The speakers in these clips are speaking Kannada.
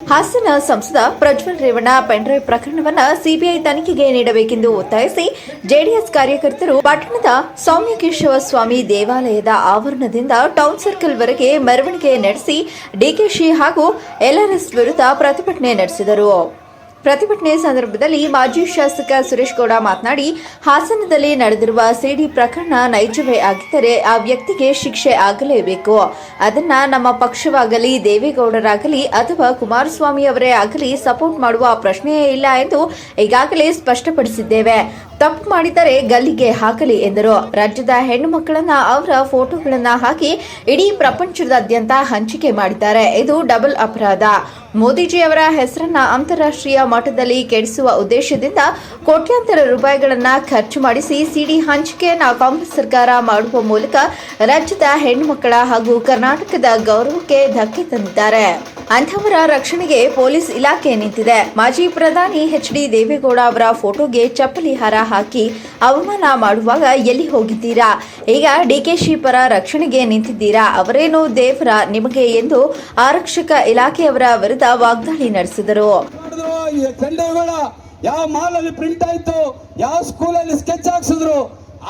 ಹಾಸನ ಸಂಸದ ಪ್ರಜ್ವಲ್ ರೇವಣ್ಣ ಪೆಂಡ್ರೈವ್ ಪ್ರಕರಣವನ್ನು ಸಿಬಿಐ ತನಿಖೆಗೆ ನೀಡಬೇಕೆಂದು ಒತ್ತಾಯಿಸಿ ಜೆಡಿಎಸ್ ಕಾರ್ಯಕರ್ತರು ಪಟ್ಟಣದ ಸೌಮ್ಯಕೇಶವ ಸ್ವಾಮಿ ದೇವಾಲಯದ ಆವರಣದಿಂದ ಟೌನ್ ಸರ್ಕಲ್ ವರೆಗೆ ಮೆರವಣಿಗೆ ನಡೆಸಿ ಡಿಕೆಶಿ ಹಾಗೂ ಎಲ್ಆರ್ಎಸ್ ವಿರುದ್ಧ ಪ್ರತಿಭಟನೆ ನಡೆಸಿದರು. ಪ್ರತಿಭಟನೆ ಸಂದರ್ಭದಲ್ಲಿ ಮಾಜಿ ಶಾಸಕ ಸುರೇಶ್ ಗೌಡ ಮಾತನಾಡಿ, ಹಾಸನದಲ್ಲಿ ನಡೆದಿರುವ ಸಿಡಿ ಪ್ರಕರಣ ನೈಜವೇ ಆಗಿದ್ದರೆ ಆ ವ್ಯಕ್ತಿಗೆ ಶಿಕ್ಷೆ ಆಗಲೇಬೇಕು. ಅದನ್ನ ನಮ್ಮ ಪಕ್ಷವಾಗಲಿ, ದೇವೇಗೌಡರಾಗಲಿ ಅಥವಾ ಕುಮಾರಸ್ವಾಮಿ ಅವರೇ ಆಗಲಿ ಸಪೋರ್ಟ್ ಮಾಡುವ ಪ್ರಶ್ನೆಯೇ ಇಲ್ಲ ಎಂದು ಈಗಾಗಲೇ ಸ್ಪಷ್ಟಪಡಿಸಿದ್ದೇವೆ. ತಪ್ಪು ಮಾಡಿದರೆ ಗಲ್ಲಿಗೆ ಹಾಕಲಿ ಎಂದರು. ರಾಜ್ಯದ ಹೆಣ್ಣು ಮಕ್ಕಳನ್ನ ಅವರ ಫೋಟೋಗಳನ್ನ ಹಾಕಿ ಇಡೀ ಪ್ರಪಂಚದಾದ್ಯಂತ ಹಂಚಿಕೆ ಮಾಡಿದ್ದಾರೆ. ಇದು ಡಬಲ್ ಅಪರಾಧ. ಮೋದಿಜಿ ಅವರ ಹೆಸರನ್ನ ಅಂತಾರಾಷ್ಟ್ರೀಯ ಮಟ್ಟದಲ್ಲಿ ಕೆಡಿಸುವ ಉದ್ದೇಶದಿಂದ ಕೋಟ್ಯಾಂತರ ರೂಪಾಯಿಗಳನ್ನು ಖರ್ಚು ಮಾಡಿಸಿ ಸಿಡಿ ಹಂಚಿಕೆಯನ್ನು ಕಾಂಗ್ರೆಸ್ ಸರ್ಕಾರ ಮಾಡುವ ಮೂಲಕ ರಾಜ್ಯದ ಹೆಣ್ಣುಮಕ್ಕಳ ಹಾಗೂ ಕರ್ನಾಟಕದ ಗೌರವಕ್ಕೆ ಧಕ್ಕೆ ತಂದಿದ್ದಾರೆ. ಅಂಥವರ ರಕ್ಷಣೆಗೆ ಪೊಲೀಸ್ ಇಲಾಖೆ ನಿಂತಿದೆ. ಮಾಜಿ ಪ್ರಧಾನಿ ಎಚ್ ಡಿ ದೇವೇಗೌಡ ಅವರ ಫೋಟೋಗೆ ಚಪ್ಪಲಿ ಹಾರ ಹಾಕಿ ಅವಮಾನ ಮಾಡುವಾಗ ಎಲ್ಲಿ ಹೋಗಿದ್ದೀರಾ? ಈಗ ಡಿಕೆಶಿ ಪರ ರಕ್ಷಣೆಗೆ ನಿಂತಿದ್ದೀರಾ? ಅವರೇನು ದೇವರ ನಿಮಗೆ ಎಂದು ಆರಕ್ಷಕ ಇಲಾಖೆಯವರ ವಿರುದ್ಧ ವಾಗ್ದಾಳಿ ನಡೆಸಿದರು. ಚಂಡೇಗೌಡ ಯಾವ ಮಾಲಲ್ಲಿ ಪ್ರಿಂಟ್ ಆಯ್ತು, ಯಾವ ಸ್ಕೂಲಲ್ಲಿ ಸ್ಕೆಚ್ ಹಾಕ್ಸಿದ್ರು,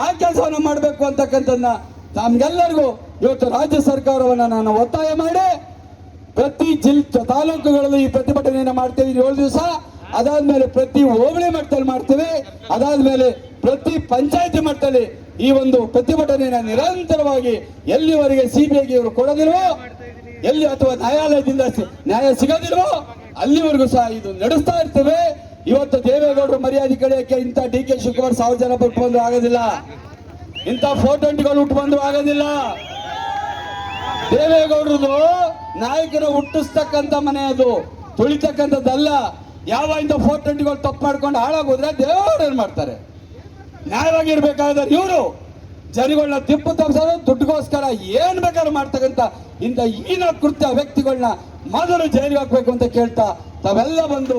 ಆ ಕೆಲಸವನ್ನ ಮಾಡಬೇಕು ಅಂತಕ್ಕಂಥದ್ದನ್ನ ನಮ್ಗೆಲ್ಲರಿಗೂ ಇವತ್ತು ರಾಜ್ಯ ಸರ್ಕಾರವನ್ನ ನಾನು ಒತ್ತಾಯ ಮಾಡಿ, ಪ್ರತಿ ಜಿಲ್ ತಾಲೂಕುಗಳಲ್ಲಿ ಈ ಪ್ರತಿಭಟನೆಯನ್ನ ಮಾಡ್ತೇವೆ ಏಳು ದಿವಸ. ಅದಾದ್ಮೇಲೆ ಪ್ರತಿ ಹೋಬಳಿ ಮಟ್ಟದಲ್ಲಿ ಮಾಡ್ತೇವೆ. ಅದಾದ್ಮೇಲೆ ಪ್ರತಿ ಪಂಚಾಯತಿ ಮಟ್ಟದಲ್ಲಿ ಈ ಒಂದು ಪ್ರತಿಭಟನೆಯನ್ನ ನಿರಂತರವಾಗಿ ಎಲ್ಲಿವರೆಗೆ ಸಿಬಿಐಗೆ ಇವರು ಕೊಡೋದಿಲ್ವೋ, ಎಲ್ಲಿ ಅಥವಾ ನ್ಯಾಯಾಲಯದಿಂದ ನ್ಯಾಯ ಸಿಗೋದಿಲ್ವೋ ಅಲ್ಲಿವರೆಗೂ ಸಹ ಇದು ನಡೆಸ್ತಾ ಇರ್ತೇವೆ. ಇವತ್ತು ದೇವೇಗೌಡರು ಮರ್ಯಾದೆ ಕಡೆಯಕ್ಕೆ ಇಂಥ ಡಿ ಕೆ ಶಿವಕುಮಾರ್ ಸಾವಿರ ಜನ ಬಿಟ್ಟು ಬಂದು ಆಗೋದಿಲ್ಲ. ಇಂಥ ಫೋಟೋಗಳು ಉಟ್ಟು ಬಂದು ಆಗೋದಿಲ್ಲ. ದೇವೇಗೌಡರದು ನಾಯಕರ ಹುಟ್ಟಿಸ್ತಕ್ಕಂಥ ಮನೆ ಅದು. ತುಳಿತಕ್ಕಂಥದ್ದಲ್ಲ. ಯಾವ ಇಂಥ ಫೋಟೋಗಳು ತಪ್ಪು ಮಾಡ್ಕೊಂಡು ಹಾಳಾಗೋದ್ರೆ ಏನು ಮಾಡ್ತಾರೆ? ನ್ಯಾಯವಾಗಿರ್ಬೇಕಾದ್ರೆ ಇವರು. ಜನಗಳನ್ನ ತಿಪ್ಪು ತಪ್ಪಿಸೋದು ದುಡ್ಡುಗೋಸ್ಕರ ಏನ್ ಬೇಕಾದ್ರೂ ಮಾಡ್ತಕ್ಕಂಥ ಇಂಥ ಹೀನ ಕೃತ್ಯ ವ್ಯಕ್ತಿಗಳನ್ನ ಮೊದಲು ಜೈಲಿಗೆ ಹಾಕ್ಬೇಕು ಅಂತ ಕೇಳ್ತಾ ತಾವೆಲ್ಲ ಬಂದು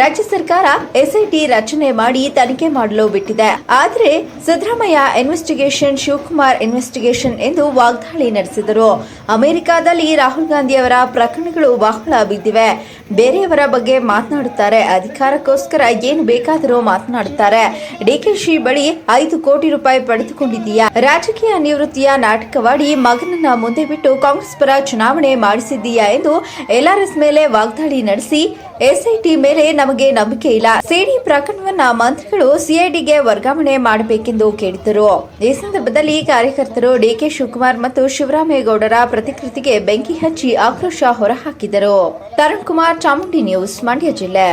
ರಾಜ್ಯ ಸರ್ಕಾರ ಎಸ್ಐಟಿ ರಚನೆ ಮಾಡಿ ತನಿಖೆ ಮಾಡಲು ಬಿಟ್ಟಿದೆ. ಆದರೆ ಸಿದ್ದರಾಮಯ್ಯ ಇನ್ವೆಸ್ಟಿಗೇಷನ್ ಶಿವಕುಮಾರ್ ಇನ್ವೆಸ್ಟಿಗೇಷನ್ ಎಂದು ವಾಗ್ದಾಳಿ ನಡೆಸಿದರು. ಅಮೆರಿಕಾದಲ್ಲಿ ರಾಹುಲ್ ಗಾಂಧಿ ಅವರ ಪ್ರಕರಣಗಳು ಬಹಳ ಬಿದ್ದಿವೆ. ಬೇರೆಯವರ ಬಗ್ಗೆ ಮಾತನಾಡುತ್ತಾರೆ. ಅಧಿಕಾರಕ್ಕೋಸ್ಕರ ಏನು ಬೇಕಾದರೂ ಮಾತನಾಡುತ್ತಾರೆ. ಡಿಕೆಶಿ ಬಳಿ ಐದು ಕೋಟಿ ರೂಪಾಯಿ ಪಡೆದುಕೊಂಡಿದ್ದೀಯಾ? ರಾಜಕೀಯ ನಿವೃತ್ತಿಯ ನಾಟಕವಾಡಿ ಮಗನನ್ನ ಮುಂದೆ ಬಿಟ್ಟು ಕಾಂಗ್ರೆಸ್ ಪರ ಚುನಾವಣೆ ಮಾಡಿಸಿದ್ದೀಯಾ ಎಂದು ಎಲ್ಆರ್ಎಸ್ ಮೇಲೆ ವಾಗ್ದಾಳಿ ನಡೆಸಿ ಎಸ್ಐಟಿ ಮೇಲೆ ನಮಗೆ ನಂಬಿಕೆ ಇಲ್ಲ. ಸಿಡಿ ಪ್ರಕರಣವನ್ನ ಮಂತ್ರಿಗಳು ಸಿಐಡಿಗೆ ವರ್ಗಾವಣೆ ಮಾಡಬೇಕೆಂದು ಕೇಳಿದರು ಈ ಸಂದರ್ಭದಲ್ಲಿ ಕಾರ್ಯಕರ್ತರು ಡಿಕೆ ಶಿವಕುಮಾರ್ ಮತ್ತು ಶಿವರಾಮೇಗೌಡರ ಪ್ರತಿಕೃತಿಗೆ ಬೆಂಕಿ ಹಚ್ಚಿ ಆಕ್ರೋಶ ಹೊರಹಾಕಿದರು. ತರುಣ್ ಕುಮಾರ್ ಚಾಮುಂಡಿ ನ್ಯೂಸ್, ಮಂಡ್ಯ ಜಿಲ್ಲೆ.